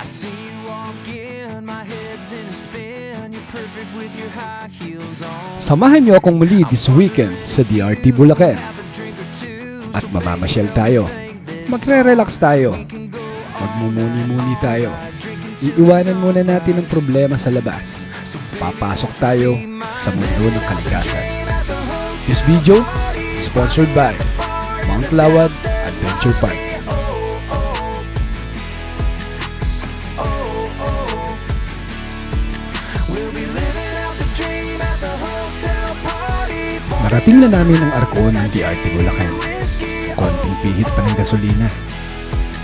I see you walk in, my head's in a spin. You're perfect with your high heels on. Samahan niyo akong muli this weekend sa DRT Bulacan at mamamasyal tayo. Magre-relax tayo. Magmumuni-muni tayo. Iiwanan muna natin ang problema sa labas. Papasok tayo sa mundo ng kalikasan. This video is sponsored by Mount Lawag Adventure Park. Narating na namin ang arko ng DRT Bulacan. Konting pihit pa ng gasolina.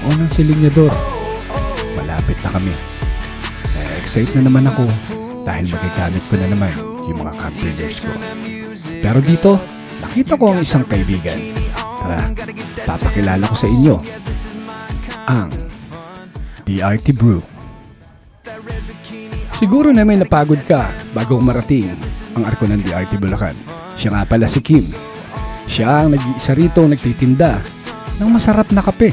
O ng silinyador. Malapit na kami. Na-excite na naman ako dahil magagamit ko na naman yung mga campers ko. Pero dito, nakita ko ang isang kaibigan. Tara, papakilala ko sa inyo. Ang DRT Brew. Siguro na may napagod ka bago marating ang arko ng DRT Bulacan. Siya nga pala si Kim. Siya ang nag-iisa rito nagtitinda ng masarap na kape.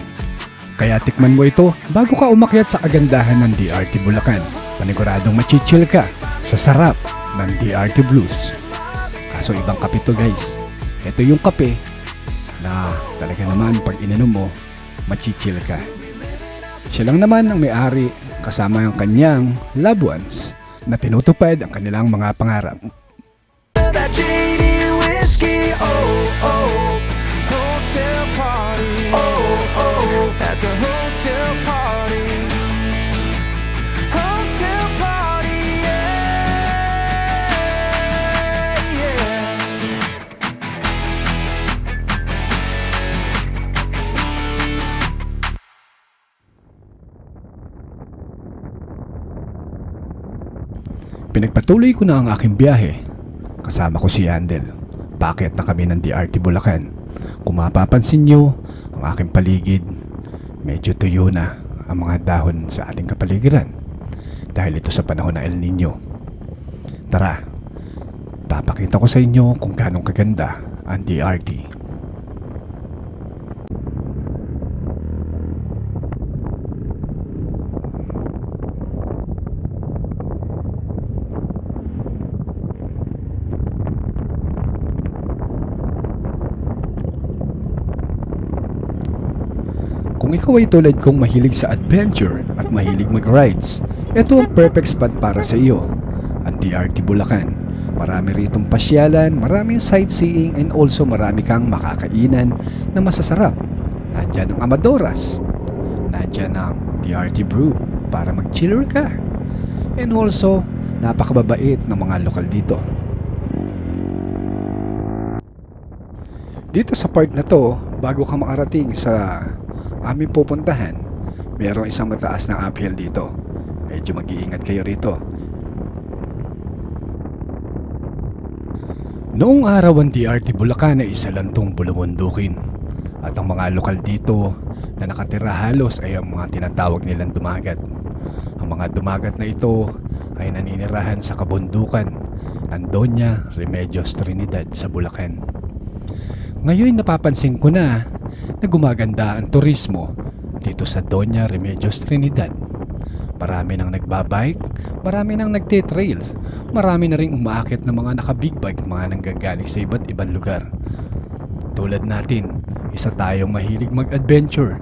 Kaya tikman mo ito bago ka umakyat sa kagandahan ng DRT Bulacan. Paniguradong machichill ka sa sarap ng DRT Blues. Kaso ibang kape to guys. Ito yung kape na talaga naman pag ininom mo, machichill ka. Siya lang naman ang may-ari kasama ang kanyang loved ones na tinutupad ang kanilang mga pangarap. At the hotel party. Hotel party. Yeah. Yeah. Pinagpatuloy ko na ang aking biyahe. Kasama ko si Yandel. Bakit na kami ng DRT Bulacan? Kung mapapansin nyo, ang aking paligid, medyo tuyo na ang mga dahon sa ating kapaligiran. Dahil ito sa panahon ng El Nino. Tara, papakita ko sa inyo kung ganong kaganda ang DRT. Ikaw ay tulad kong mahilig sa adventure at mahilig mag-rides, ito ang perfect spot para sa iyo. Ang DRT Bulacan. Marami ritong pasyalan, maraming sightseeing and also marami kang makakainan na masasarap. Nandyan ang Amadoras. Nandyan ang DRT Brew para mag-chiller ka. And also, napakababait ng mga lokal dito. Dito sa part na to, bago ka makarating sa aming pupuntahan, mayroong isang mataas na uphill dito. Medyo mag-iingat kayo rito. Noong araw ang DRT Bulacan ay isa lang tong bulabundukin. At ang mga lokal dito na nakatira halos ay ang mga tinatawag nilang dumagat. Ang mga dumagat na ito ay naninirahan sa kabundukan ng Doña Remedios Trinidad sa Bulacan. Ngayon napapansin ko na na gumaganda ang turismo dito sa Doña Remedios Trinidad. Marami nang nagbabike, marami nang nagte-trails, marami na rin umaakit ng mga naka-big bike, mga nanggagaling sa iba't ibang lugar. Tulad natin, isa tayong mahilig mag-adventure.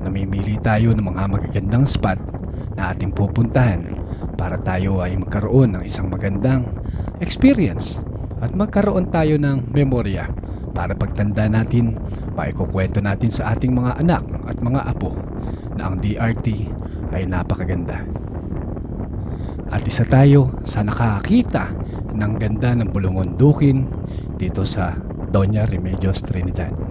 Namimili tayo ng mga magagandang spot na ating pupuntahan para tayo ay magkaroon ng isang magandang experience at magkaroon tayo ng memorya para pagtanda natin, maikukwento natin sa ating mga anak at mga apo na ang DRT ay napakaganda. At isa tayo sa nakakita ng ganda ng bulungondukin dito sa Doña Remedios Trinidad.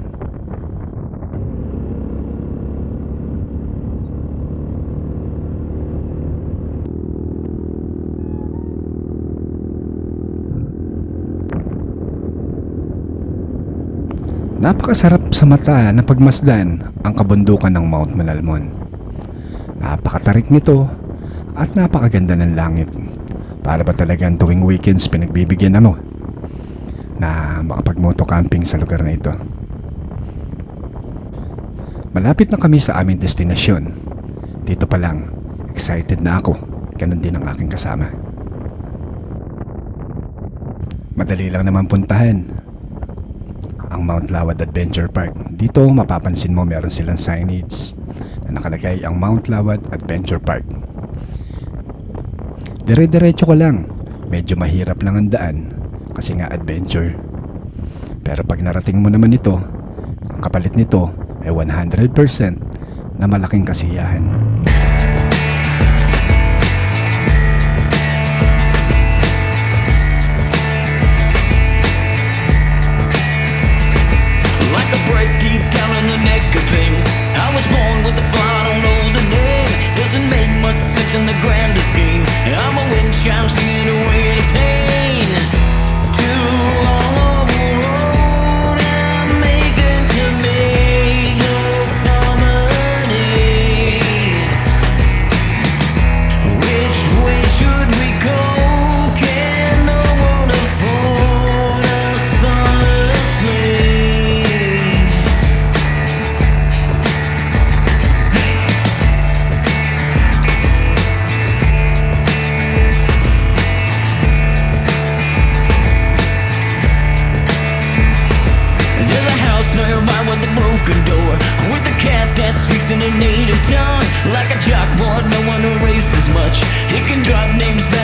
Napakasarap sa mata na pagmasdan ang kabundukan ng Mount Malalmon. Napakatarik nito at napakaganda ng langit. Para ba talagang tuwing weekends pinagbibigyan na mo na camping sa lugar na ito. Malapit na kami sa aming destinasyon. Dito pa lang, excited na ako. Ganon din ang aking kasama. Madali lang naman puntahan ang Mount Lawad Adventure Park. Dito mapapansin mo meron silang signage na nakalagay ang Mount Lawad Adventure Park. Dire-diretso ko lang. Medyo mahirap lang ang daan kasi nga adventure. Pero pag narating mo naman ito, ang kapalit nito ay 100% na malaking kasiyahan. God names.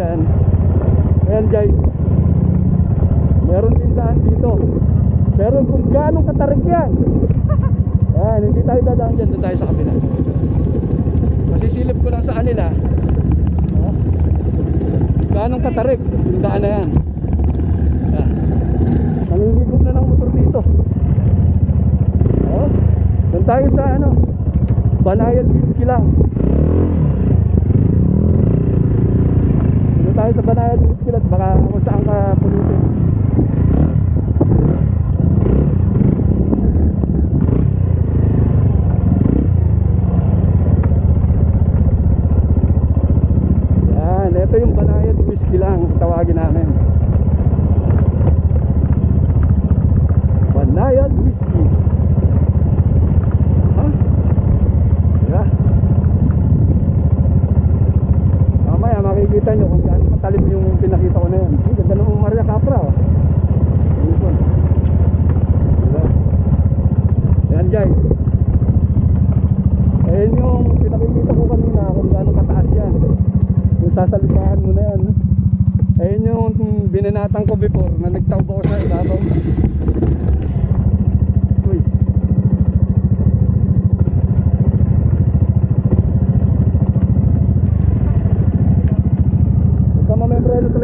dyan. Ayan guys. Meron tindahan dito. Pero kung gano'ng katarik yan. Ayan hindi tayo dadaan dyan. Doon tayo sa kabila. Masisilip ko lang sa kanila. Gano'ng katarik tindahan na yan? Ayan. Nangingigop na ng motor dito. Doon tayo sa ano banayad whiskey lang tayo sa Banayan Miskil at baka kung saan ka pulutin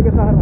के साथ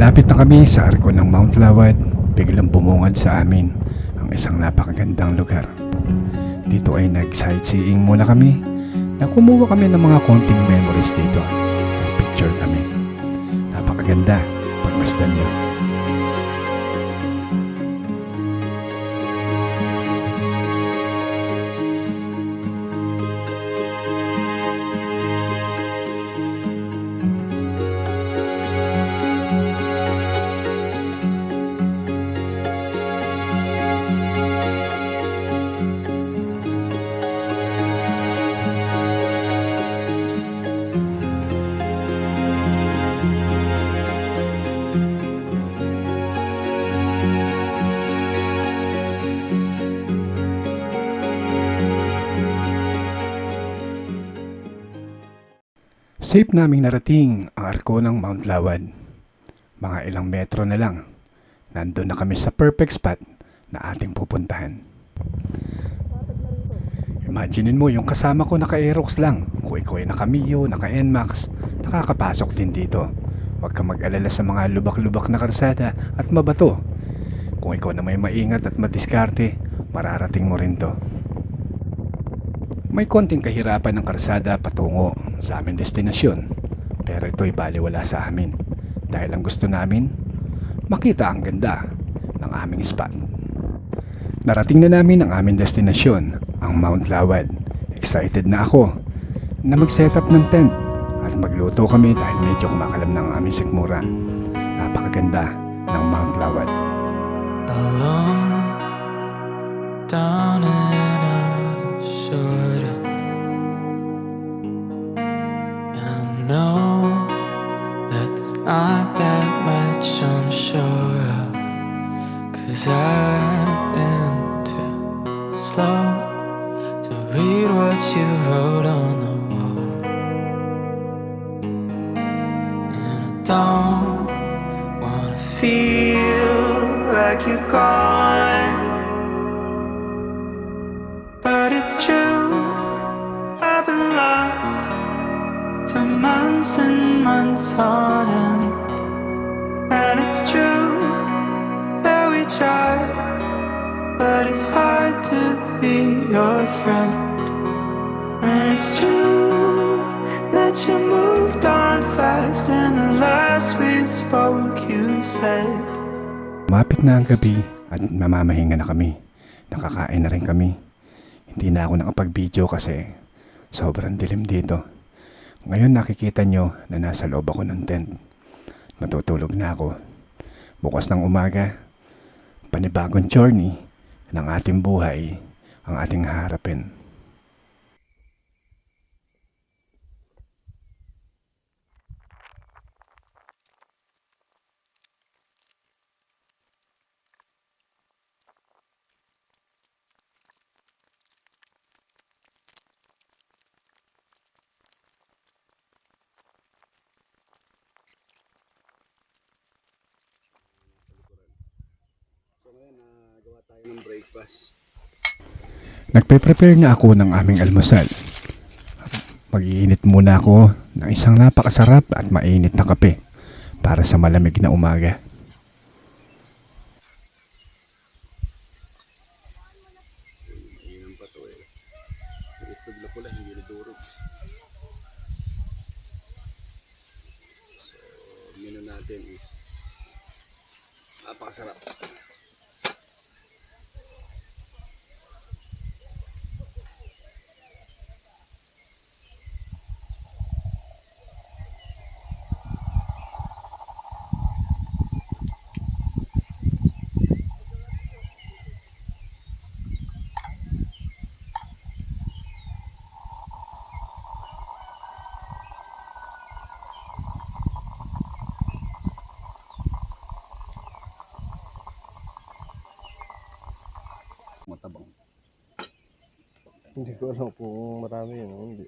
malapit na kami sa arko ng Mount Lawad, biglang bumungad sa amin ang isang napakagandang lugar. Dito ay nag-sightseeing muna kami na kumuha kami ng mga konting memories dito. Nag-picture kami. Napakaganda. Pagmasdan niyo. Safe naming narating ang arko ng Mount Lawad. Mga ilang metro na lang. Nandun na kami sa perfect spot na ating pupuntahan. Imaginein mo yung kasama ko naka-Aerox lang. Ikaw ay naka-Mio, naka-NMAX, nakakapasok din dito. Huwag kang mag-alala sa mga lubak-lubak na karsada at mabato. Kung ikaw na may maingat at madiskarte, mararating mo rin to. May konting kahirapan ng karsada patungo sa aming destinasyon. Pero ito'y baliwala sa amin. Dahil ang gusto namin, makita ang ganda ng aming spot. Narating na namin ang aming destinasyon, ang Mount Lawad. Excited na ako na mag-set up ng tent at magluto kami dahil medyo kumakalam ng aming sikmura. Napakaganda ng Mount Lawad. alone down in I've been too slow to read what you wrote on the wall and I don't wanna feel like you're gone. But it's true, I've been lost for months and months on Mapit na ang gabi at mamamahinga na kami. Nakakain na rin kami. Hindi na ako nakapag-video kasi sobrang dilim dito. Ngayon nakikita nyo na nasa loob ako ng tent. Matutulog na ako. Bukas ng umaga, panibagong journey ng ating buhay ang ating harapin. Nagpe-prepare na ako ng aming almusal. Mag-iinit muna ako ng isang napakasarap at mainit na kape para sa malamig na umaga. menu natin is napakasarap. Matabang. Hindi ko alam kung marami yun hindi.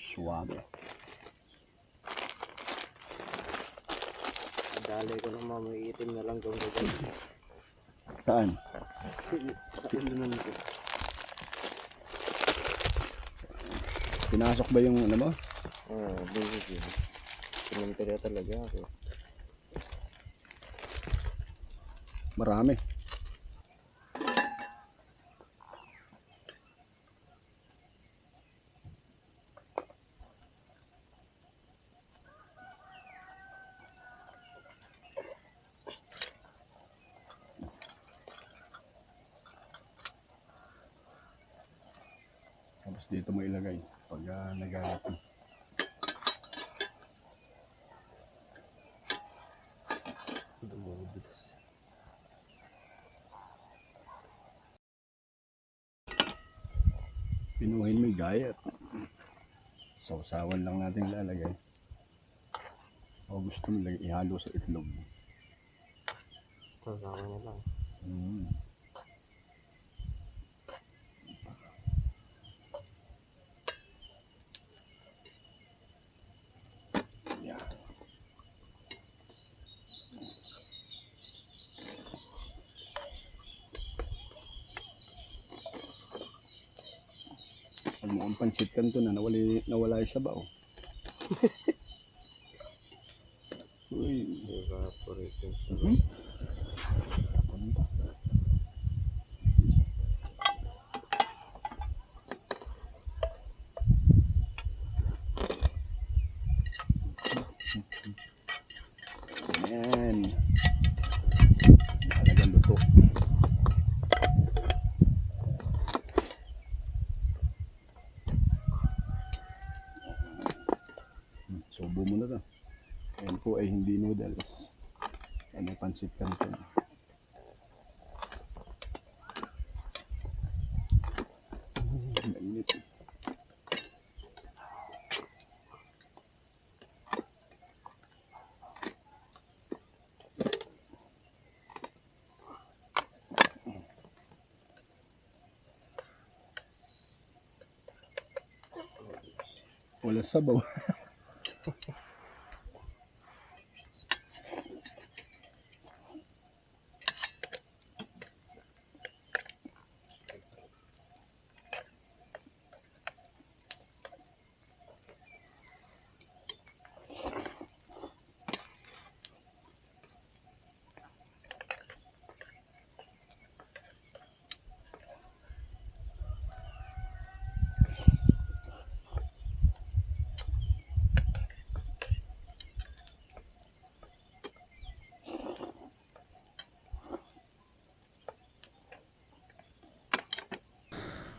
Suwabe. Dali ko ng mga itim na lang kung gagawin. Saan? Sa ilunan ko. Pinasok ba yung ano mo? Ah, basic yun. Pimenterya talaga ako. Marami. Tapos dito mo ilagay pag uh, nagalit. Dumudus. Pinuhin mo yung gayat. Sausawan lang natin lalagay. O gusto mo lagay, ihalo sa itlog. Kasama na lang. Mm. Mo ang pansit kanto na nawali, nawala yung sabaw. Uy. Evaporate yung Mhm. Ano ba? Yan. Talagang luto. Hmm, Subo mo na to. Yan po ay hindi noodles. Yan ay pansit canton.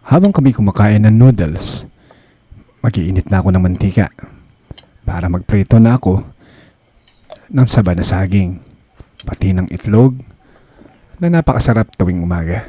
Habang kami kumakain ng noodles, magiinit na ako ng mantika para magprito na ako ng saba na saging, pati ng itlog na napakasarap tuwing umaga.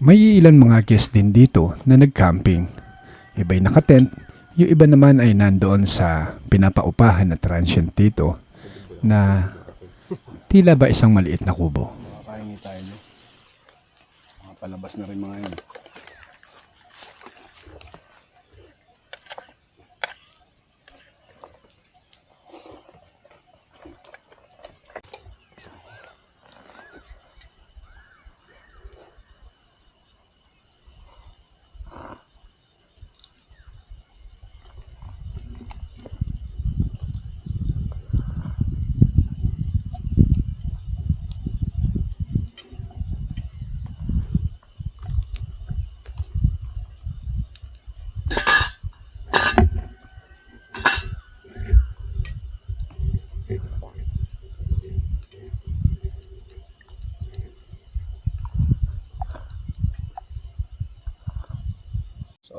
May ilan mga guest din dito na nag-camping. Iba'y nakatent, yung iba naman ay nandoon sa pinapaupahan na transient dito na tila ba isang maliit na kubo. Makakahingi tayo na rin mga yun.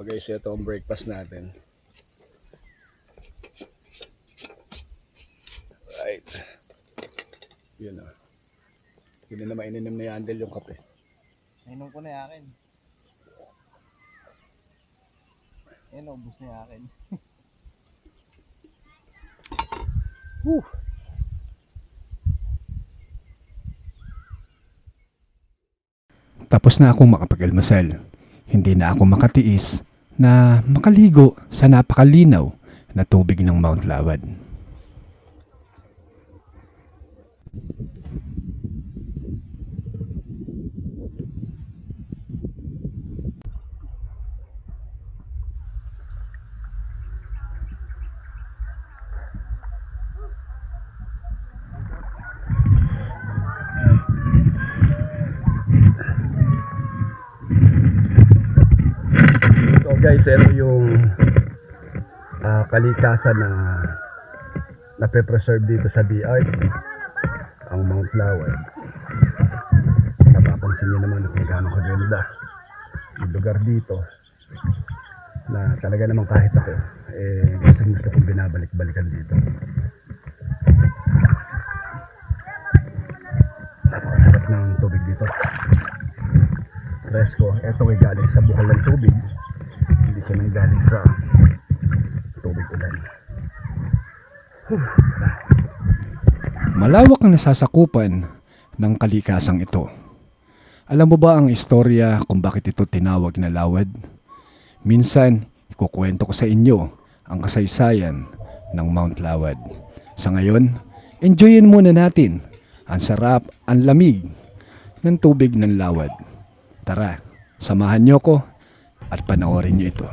O guys, ito ang breakfast natin. Right. Yun ah. o. Oh. Hindi na maininom na yandel yung kape. Nainom ko na yung akin. Yan, ubus na yung akin. Woo! Tapos na akong makapag-almasal. Hindi na ako makatiis na makaligo sa napakalinaw na tubig ng Mount Lawad. So guys, ito yung ah, kalikasan na nape-preserve dito sa D-Art. Ang Mount Lawad. Napapansin niyo naman kung gaano kaganda yung lugar dito na talaga namang kahit ako eh gusto gusto kong binabalik-balikan dito. Napakasarap ng tubig dito. Fresco. Ito ay galing sa buhol ng tubig. Hindi siya nang galing sa ulan. Malawak ang nasasakupan ng kalikasang ito. Alam mo ba ang istorya kung bakit ito tinawag na lawad? Minsan, ikukwento ko sa inyo ang kasaysayan ng Mount Lawad. Sa ngayon, enjoyin muna natin ang sarap, ang lamig ng tubig ng lawad. Tara, samahan niyo ko at panoorin niyo ito.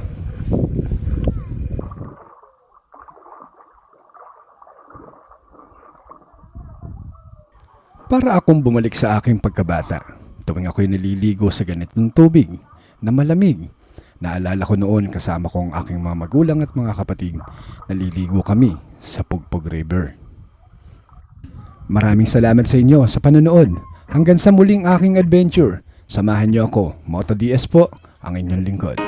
Para akong bumalik sa aking pagkabata. Tuwing ako'y naliligo sa ganitong tubig na malamig. Naalala ko noon kasama ko ang aking mga magulang at mga kapatid. Naliligo kami sa Pugpug River. Maraming salamat sa inyo sa panonood. Hanggang sa muling aking adventure. Samahan niyo ako, Moto DS po, ang inyong lingkod.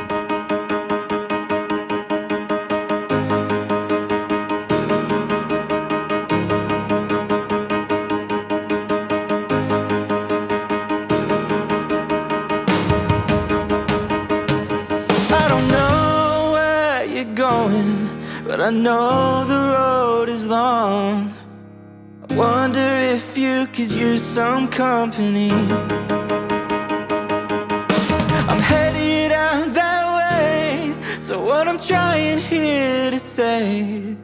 If you could use some company. I'm headed out that way, so what I'm trying here to say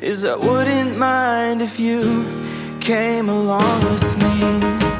is I wouldn't mind if you came along with me.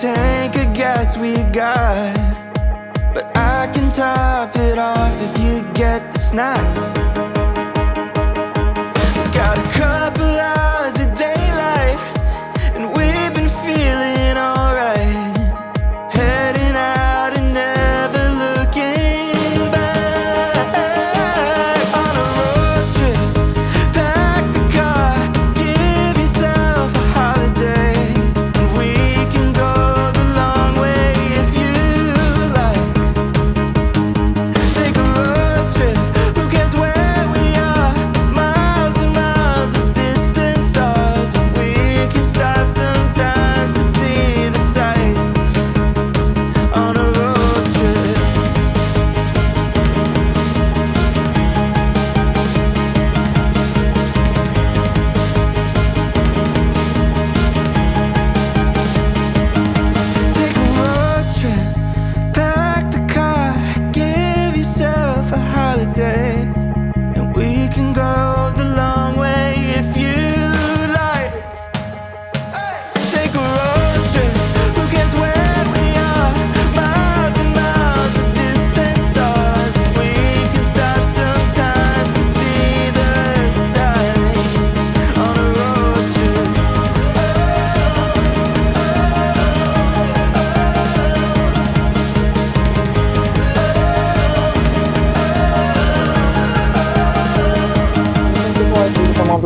Tank of gas we got. But I can top it off if you get the snacks.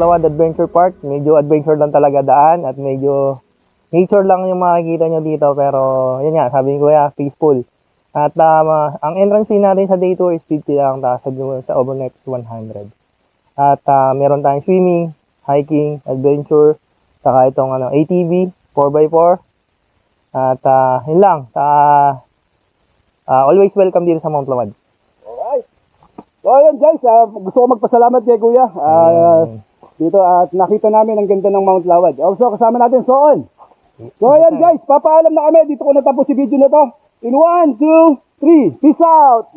Lawad Adventure Park. Medyo adventure lang talaga daan at medyo nature lang yung makikita nyo dito pero yun nga, sabi ko ya, peaceful. At um, ah, ang entrance fee natin sa day tour is 50 lang tapos sa, sa overnight is 100. At ah, meron tayong swimming, hiking, adventure, saka itong ano, ATV, 4x4. At ah, yun lang, sa ah, always welcome dito sa Mount Lawad. So ayun guys, ah, gusto ko magpasalamat kay Kuya. Ah, dito at nakita namin ang ganda ng Mount Lawad. Also kasama natin Soon. So ayan guys, papaalam na kami. Dito ko natapos si video na to. In 1, 2, 3. Peace out!